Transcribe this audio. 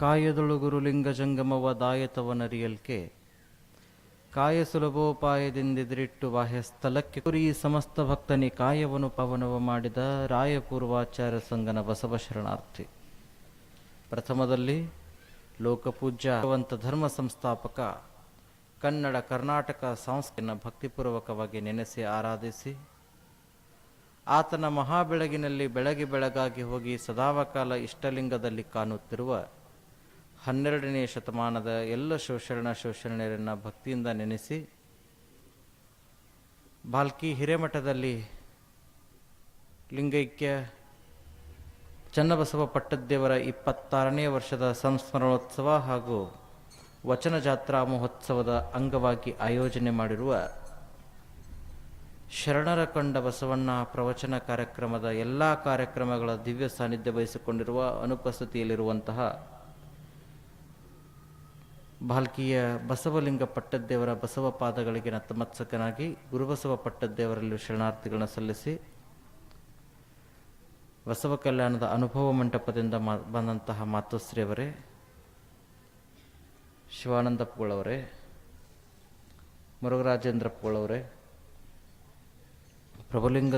ಕಾಯದೊಳು ಗುರುಲಿಂಗ ಜಂಗಮವ ದಾಯತವನರಿಯಲ್ಕೆ. ಕಾಯ ಸುಲಭೋಪಾಯದಿಂದಿದಿರಿಟ್ಟು ಬಾಹ್ಯ ಸ್ಥಳಕ್ಕೆ ಕುರಿ ಸಮಸ್ತ ಭಕ್ತನಿ ಕಾಯವನು ಪವನವ ಮಾಡಿದ ರಾಯಪೂರ್ವಾಚಾರ್ಯ ಸಂಘನ ಬಸವ ಶರಣಾರ್ಥಿ. ಪ್ರಥಮದಲ್ಲಿ ಲೋಕಪೂಜ್ಯವಂತ ಧರ್ಮ ಸಂಸ್ಥಾಪಕ ಕನ್ನಡ ಕರ್ನಾಟಕ ಸಂಸ್ಥೆಯನ್ನು ಭಕ್ತಿಪೂರ್ವಕವಾಗಿ ನೆನೆಸಿ ಆರಾಧಿಸಿ, ಆತನ ಮಹಾಬೆಳಗಿನಲ್ಲಿ ಬೆಳಗಿ ಬೆಳಗಾಗಿ ಹೋಗಿ ಸದಾವಕಾಲ ಇಷ್ಟಲಿಂಗದಲ್ಲಿ ಕಾಣುತ್ತಿರುವ ಹನ್ನೆರಡನೇ ಶತಮಾನದ ಎಲ್ಲ ಶೋಷರಣ ಶೋಷಣೆಯರನ್ನು ಭಕ್ತಿಯಿಂದ ನೆನೆಸಿ ಬಾಲ್ಕಿ ಹಿರೇಮಠದಲ್ಲಿ ಲಿಂಗೈಕ್ಯ ಚನ್ನಬಸವ ಪಟ್ಟದ್ದೇವರ ಇಪ್ಪತ್ತಾರನೇ ವರ್ಷದ ಸಂಸ್ಮರಣೋತ್ಸವ ಹಾಗೂ ವಚನ ಜಾತ್ರಾ ಮಹೋತ್ಸವದ ಅಂಗವಾಗಿ ಆಯೋಜನೆ ಮಾಡಿರುವ ಶರಣರ ಕಂಡ ಬಸವಣ್ಣ ಪ್ರವಚನ ಕಾರ್ಯಕ್ರಮದ ಎಲ್ಲ ಕಾರ್ಯಕ್ರಮಗಳ ದಿವ್ಯ ಸಾನ್ನಿಧ್ಯ ವಹಿಸಿಕೊಂಡಿರುವ ಅನುಪಸ್ಥಿತಿಯಲ್ಲಿರುವಂತಹ ಬಾಲ್ಕಿಯ ಬಸವಲಿಂಗ ಪಟ್ಟದ್ದೇವರ ಬಸವ ಪಾದಗಳಿಗೆ ನತಮತ್ಸಕನಾಗಿ ಗುರುಬಸವ ಪಟ್ಟದ್ದೇವರಲ್ಲಿ ಶರಣಾರ್ಥಿಗಳನ್ನ ಸಲ್ಲಿಸಿ ಬಸವ ಕಲ್ಯಾಣದ ಅನುಭವ ಮಂಟಪದಿಂದ ಮಾ, ಬಂದಂತಹ ಮಾತೋಶ್ರೀಯವರೇ ಮುರುಘರಾಜೇಂದ್ರ ಮುರುಘರಾಜೇಂದ್ರಪ್ಪಗಳವರೇ ಪ್ರಭುಲಿಂಗ